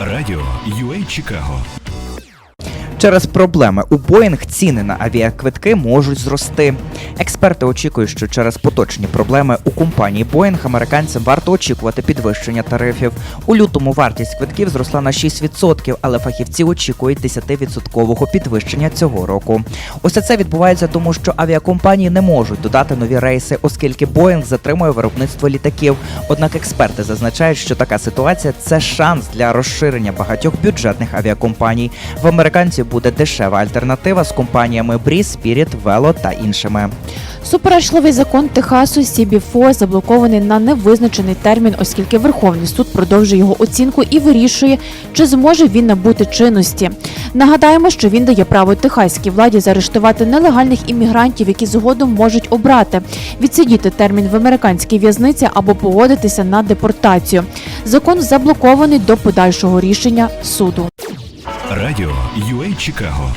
Радіо UA Чикаго Через проблеми у Боїнг ціни на авіаквитки можуть зрости. Експерти очікують, що через поточні проблеми у компанії Боїнг американцям варто очікувати підвищення тарифів. У лютому вартість квитків зросла на 6%, але фахівці очікують 10% підвищення цього року. Усе це відбувається тому, що авіакомпанії не можуть додати нові рейси, оскільки Боїнг затримує виробництво літаків. Однак експерти зазначають, що така ситуація це шанс для розширення багатьох бюджетних авіакомпаній. В американців буде дешева альтернатива з компаніями Breeze, Spirit, Velo та іншими. Суперечливий закон Техасу CB4 заблокований на невизначений термін, оскільки Верховний суд продовжує його оцінку і вирішує, чи зможе він набути чинності. Нагадаємо, що він дає право техаській владі заарештувати нелегальних іммігрантів, які згодом можуть обрати відсидіти термін в американській в'язниці або погодитися на депортацію. Закон заблокований до подальшого рішення суду. Радіо UA Чикаго